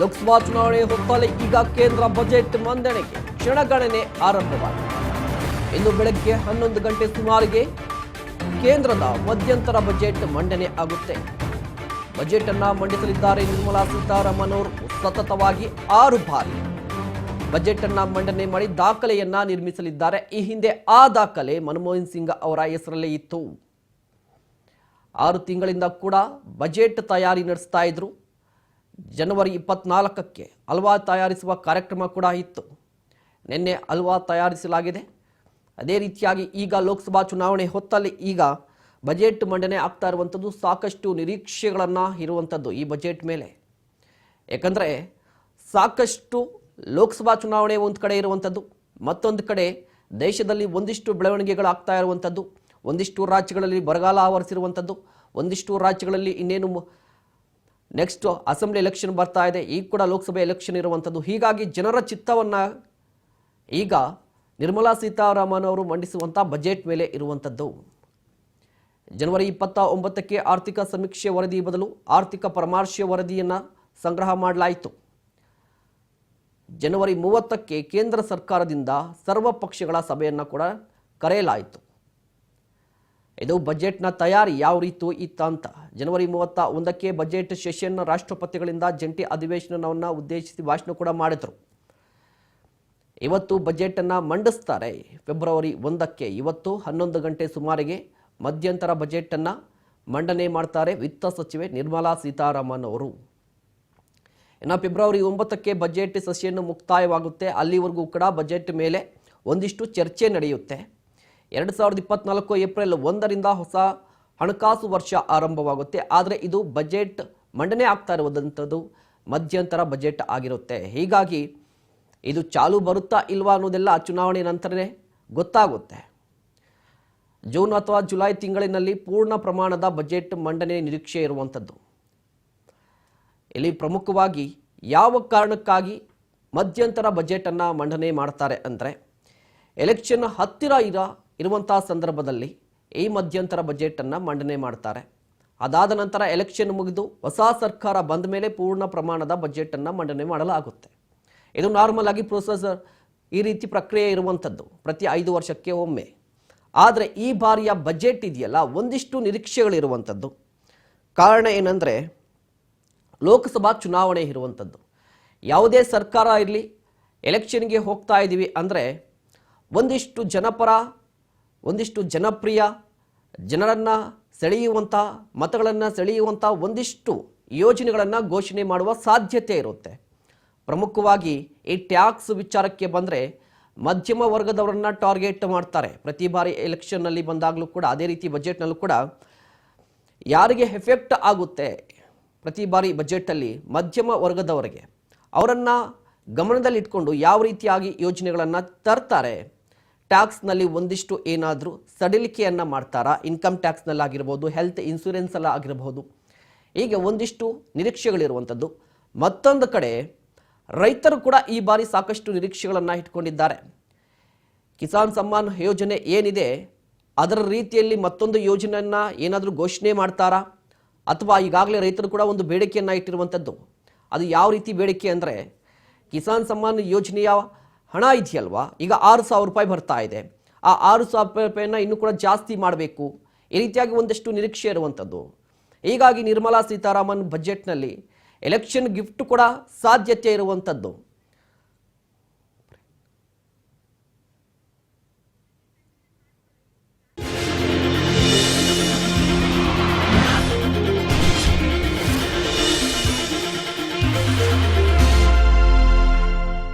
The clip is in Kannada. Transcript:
ಲೋಕಸಭಾ ಚುನಾವಣೆ ಹೊತ್ತಲ್ಲಿ ಈಗ ಕೇಂದ್ರ ಬಜೆಟ್ ಮಂಡನೆಗೆ ಕ್ಷಣಗಣನೆ ಆರಂಭವಾಗಿದೆ. ಇಂದು ಬೆಳಗ್ಗೆ ಹನ್ನೊಂದು ಗಂಟೆ ಸುಮಾರಿಗೆ ಕೇಂದ್ರದ ಮಧ್ಯಂತರ ಬಜೆಟ್ ಮಂಡನೆ ಆಗುತ್ತೆ. ಬಜೆಟ್ ಅನ್ನ ಮಂಡಿಸಲಿದ್ದಾರೆ ನಿರ್ಮಲಾ ಸೀತಾರಾಮನ್ ಅವರು ಸತತವಾಗಿ ಆರು ಬಾರಿ ಬಜೆಟ್ ಅನ್ನ ಮಂಡನೆ ಮಾಡಿ ದಾಖಲೆಯನ್ನ ನಿರ್ಮಿಸಲಿದ್ದಾರೆ. ಈ ಹಿಂದೆ ಆ ದಾಖಲೆ ಮನಮೋಹನ್ ಸಿಂಗ್ ಅವರ ಹೆಸರಲ್ಲೇ ಇತ್ತು. ಆರು ತಿಂಗಳಿಂದ ಕೂಡ ಬಜೆಟ್ ತಯಾರಿ ನಡೆಸ್ತಾ ಇದ್ರು. ಜನವರಿ ಇಪ್ಪತ್ನಾಲ್ಕಕ್ಕೆ ಹಲ್ವಾ ತಯಾರಿಸುವ ಕಾರ್ಯಕ್ರಮ ಕೂಡ ಇತ್ತು. ನಿನ್ನೆ ಹಲ್ವಾ ತಯಾರಿಸಲಾಗಿದೆ. ಅದೇ ರೀತಿಯಾಗಿ ಈಗ ಲೋಕಸಭಾ ಚುನಾವಣೆ ಹೊತ್ತಲ್ಲಿ ಈಗ ಬಜೆಟ್ ಮಂಡನೆ ಆಗ್ತಾ ಇರುವಂಥದ್ದು ಸಾಕಷ್ಟು ನಿರೀಕ್ಷೆಗಳನ್ನು ಇರುವಂಥದ್ದು ಈ ಬಜೆಟ್ ಮೇಲೆ. ಯಾಕಂದರೆ ಸಾಕಷ್ಟು ಲೋಕಸಭಾ ಚುನಾವಣೆ ಒಂದು ಕಡೆ ಇರುವಂಥದ್ದು, ಮತ್ತೊಂದು ಕಡೆ ದೇಶದಲ್ಲಿ ಒಂದಿಷ್ಟು ಬೆಳವಣಿಗೆಗಳು ಆಗ್ತಾ ಇರುವಂಥದ್ದು, ಒಂದಿಷ್ಟು ರಾಜ್ಯಗಳಲ್ಲಿ ಬರಗಾಲ ಆವರಿಸಿರುವಂಥದ್ದು, ಒಂದಿಷ್ಟು ರಾಜ್ಯಗಳಲ್ಲಿ ಇನ್ನೇನು ನೆಕ್ಸ್ಟ್ ಅಸೆಂಬ್ಲಿ ಎಲೆಕ್ಷನ್ ಬರ್ತಾ ಇದೆ. ಈಗ ಕೂಡ ಲೋಕಸಭೆ ಎಲೆಕ್ಷನ್ ಇರುವಂಥದ್ದು ಹೀಗಾಗಿ ಜನರ ಚಿತ್ತವನ್ನು ಈಗ ನಿರ್ಮಲಾ ಸೀತಾರಾಮನ್ ಅವರು ಮಂಡಿಸುವಂಥ ಬಜೆಟ್ ಮೇಲೆ ಇರುವಂಥದ್ದು ಜನವರಿ ಇಪ್ಪತ್ತ ಒಂಬತ್ತಕ್ಕೆ ಆರ್ಥಿಕ ಸಮೀಕ್ಷೆ ವರದಿ ಬದಲು ಆರ್ಥಿಕ ಪರಾಮರ್ಶೆ ವರದಿಯನ್ನು ಸಂಗ್ರಹ ಮಾಡಲಾಯಿತು. ಜನವರಿ ಮೂವತ್ತಕ್ಕೆ ಕೇಂದ್ರ ಸರ್ಕಾರದಿಂದ ಸರ್ವ ಪಕ್ಷಗಳ ಸಭೆಯನ್ನು ಕೂಡ ಕರೆಯಲಾಯಿತು. ಇದು ಬಜೆಟ್ನ ತಯಾರಿ ಯಾವ ರೀತಿ ಇತ್ತ ಅಂತ. ಜನವರಿ ಮೂವತ್ತ ಒಂದಕ್ಕೆ ಬಜೆಟ್ ಸೆಷನ್ ರಾಷ್ಟ್ರಪತಿಗಳಿಂದ ಜಂಟಿ ಅಧಿವೇಶನವನ್ನು ಉದ್ದೇಶಿಸಿ ಭಾಷಣ ಕೂಡ ಮಾಡಿದರು. ಇವತ್ತು ಬಜೆಟನ್ನು ಮಂಡಿಸ್ತಾರೆ ಫೆಬ್ರವರಿ ಒಂದಕ್ಕೆ. ಇವತ್ತು ಹನ್ನೊಂದು ಗಂಟೆ ಸುಮಾರಿಗೆ ಮಧ್ಯಂತರ ಬಜೆಟನ್ನು ಮಂಡನೆ ಮಾಡ್ತಾರೆ ವಿತ್ತ ಸಚಿವೆ ನಿರ್ಮಲಾ ಸೀತಾರಾಮನ್ ಅವರು. ಇನ್ನು ಫೆಬ್ರವರಿ ಒಂಬತ್ತಕ್ಕೆ ಬಜೆಟ್ ಸೆಷನ್ ಮುಕ್ತಾಯವಾಗುತ್ತೆ. ಅಲ್ಲಿವರೆಗೂ ಕೂಡ ಬಜೆಟ್ ಮೇಲೆ ಒಂದಿಷ್ಟು ಚರ್ಚೆ ನಡೆಯುತ್ತೆ. ಎರಡು ಸಾವಿರದ ಇಪ್ಪತ್ನಾಲ್ಕು ಏಪ್ರಿಲ್ ಒಂದರಿಂದ ಹೊಸ ಹಣಕಾಸು ವರ್ಷ ಆರಂಭವಾಗುತ್ತೆ. ಆದರೆ ಇದು ಬಜೆಟ್ ಮಂಡನೆ ಆಗ್ತಾ ಇರುವಂಥದ್ದು ಮಧ್ಯಂತರ ಬಜೆಟ್ ಆಗಿರುತ್ತೆ. ಹೀಗಾಗಿ ಇದು ಚಾಲು ಬರುತ್ತಾ ಇಲ್ವಾ ಅನ್ನೋದೆಲ್ಲ ಚುನಾವಣೆ ನಂತರನೇ ಗೊತ್ತಾಗುತ್ತೆ. ಜೂನ್ ಅಥವಾ ಜುಲೈ ತಿಂಗಳಿನಲ್ಲಿ ಪೂರ್ಣ ಪ್ರಮಾಣದ ಬಜೆಟ್ ಮಂಡನೆ ನಿರೀಕ್ಷೆ ಇರುವಂಥದ್ದು ಇಲ್ಲಿ ಪ್ರಮುಖವಾಗಿ ಯಾವ ಕಾರಣಕ್ಕಾಗಿ ಮಧ್ಯಂತರ ಬಜೆಟನ್ನು ಮಂಡನೆ ಮಾಡ್ತಾರೆ ಅಂದರೆ, ಎಲೆಕ್ಷನ್ ಹತ್ತಿರ ಇರ ಇರುವಂಥ ಸಂದರ್ಭದಲ್ಲಿ ಈ ಮಧ್ಯಂತರ ಬಜೆಟನ್ನು ಮಂಡನೆ ಮಾಡ್ತಾರೆ. ಅದಾದ ನಂತರ ಎಲೆಕ್ಷನ್ ಮುಗಿದು ಹೊಸ ಸರ್ಕಾರ ಬಂದ ಮೇಲೆ ಪೂರ್ಣ ಪ್ರಮಾಣದ ಬಜೆಟನ್ನು ಮಂಡನೆ ಮಾಡಲಾಗುತ್ತೆ. ಇದು ನಾರ್ಮಲ್ ಆಗಿ ಪ್ರೊಸೆಸರ್ ಈ ರೀತಿ ಪ್ರಕ್ರಿಯೆ ಇರುವಂಥದ್ದು ಪ್ರತಿ ಐದು ವರ್ಷಕ್ಕೆ ಒಮ್ಮೆ. ಆದರೆ ಈ ಬಾರಿಯ ಬಜೆಟ್ ಇದೆಯಲ್ಲ, ಒಂದಿಷ್ಟು ನಿರೀಕ್ಷೆಗಳಿರುವಂಥದ್ದು ಕಾರಣ ಏನಂದರೆ ಲೋಕಸಭಾ ಚುನಾವಣೆ ಇರುವಂಥದ್ದು ಯಾವುದೇ ಸರ್ಕಾರ ಇರಲಿ, ಎಲೆಕ್ಷನ್ಗೆ ಹೋಗ್ತಾ ಇದ್ದೀವಿ ಅಂದರೆ ಒಂದಿಷ್ಟು ಜನಪರ ಒಂದಿಷ್ಟು ಜನಪ್ರಿಯ, ಜನರನ್ನು ಸೆಳೆಯುವಂಥ ಮತಗಳನ್ನು ಸೆಳೆಯುವಂಥ ಒಂದಿಷ್ಟು ಯೋಜನೆಗಳನ್ನು ಘೋಷಣೆ ಮಾಡುವ ಸಾಧ್ಯತೆ ಇರುತ್ತೆ. ಪ್ರಮುಖವಾಗಿ ಈ ಟ್ಯಾಕ್ಸ್ ವಿಚಾರಕ್ಕೆ ಬಂದರೆ ಮಧ್ಯಮ ವರ್ಗದವರನ್ನು ಟಾರ್ಗೆಟ್ ಮಾಡ್ತಾರೆ. ಪ್ರತಿ ಬಾರಿ ಎಲೆಕ್ಷನ್ನಲ್ಲಿ ಬಂದಾಗಲೂ ಕೂಡ, ಅದೇ ರೀತಿ ಬಜೆಟ್ನಲ್ಲೂ ಕೂಡ ಯಾರಿಗೆ ಎಫೆಕ್ಟ್ ಆಗುತ್ತೆ ಪ್ರತಿ ಬಾರಿ ಬಜೆಟಲ್ಲಿ ಮಧ್ಯಮ ವರ್ಗದವರಿಗೆ. ಅವರನ್ನು ಗಮನದಲ್ಲಿಟ್ಕೊಂಡು ಯಾವ ರೀತಿಯಾಗಿ ಯೋಜನೆಗಳನ್ನು ತರ್ತಾರೆ? ಟ್ಯಾಕ್ಸ್ನಲ್ಲಿ ಒಂದಿಷ್ಟು ಏನಾದರೂ ಸಡಿಲಿಕೆಯನ್ನು ಮಾಡ್ತಾರಾ? ಇನ್ಕಮ್ ಟ್ಯಾಕ್ಸ್ನಲ್ಲಾಗಿರ್ಬೋದು, ಹೆಲ್ತ್ ಇನ್ಸೂರೆನ್ಸಲ್ಲಿ ಆಗಿರಬಹುದು ಹೀಗೆ ಒಂದಿಷ್ಟು ನಿರೀಕ್ಷೆಗಳಿರುವಂಥದ್ದು. ಮತ್ತೊಂದು ಕಡೆ ರೈತರು ಕೂಡ ಈ ಬಾರಿ ಸಾಕಷ್ಟು ನಿರೀಕ್ಷೆಗಳನ್ನು ಇಟ್ಕೊಂಡಿದ್ದಾರೆ. ಕಿಸಾನ್ ಸಮ್ಮಾನ್ ಯೋಜನೆ ಏನಿದೆ, ಅದರ ರೀತಿಯಲ್ಲಿ ಮತ್ತೊಂದು ಯೋಜನೆಯನ್ನು ಏನಾದರೂ ಘೋಷಣೆ ಮಾಡ್ತಾರಾ? ಅಥವಾ ಈಗಾಗಲೇ ರೈತರು ಕೂಡ ಒಂದು ಬೇಡಿಕೆಯನ್ನು ಇಟ್ಟಿರುವಂಥದ್ದು. ಅದು ಯಾವ ರೀತಿ ಬೇಡಿಕೆ ಅಂದರೆ, ಕಿಸಾನ್ ಸಮ್ಮಾನ್ ಯೋಜನೆಯ ಹಣ ಇದೆಯಲ್ವಾ? ಈಗ ಆರು ಸಾವಿರ ರೂಪಾಯಿ ಬರ್ತಾ ಇದೆ. ಆ ಆರು ಸಾವಿರ ರೂಪಾಯಿನ ಇನ್ನೂ ಕೂಡ ಜಾಸ್ತಿ ಮಾಡಬೇಕು. ಈ ರೀತಿಯಾಗಿ ಒಂದಷ್ಟು ನಿರೀಕ್ಷೆ ಇರುವಂಥದ್ದು. ಹೀಗಾಗಿ ನಿರ್ಮಲಾ ಸೀತಾರಾಮನ್ ಬಜೆಟ್ನಲ್ಲಿ ಎಲೆಕ್ಷನ್ ಗಿಫ್ಟ್ ಕೂಡ ಸಾಧ್ಯತೆ ಇರುವಂಥದ್ದು.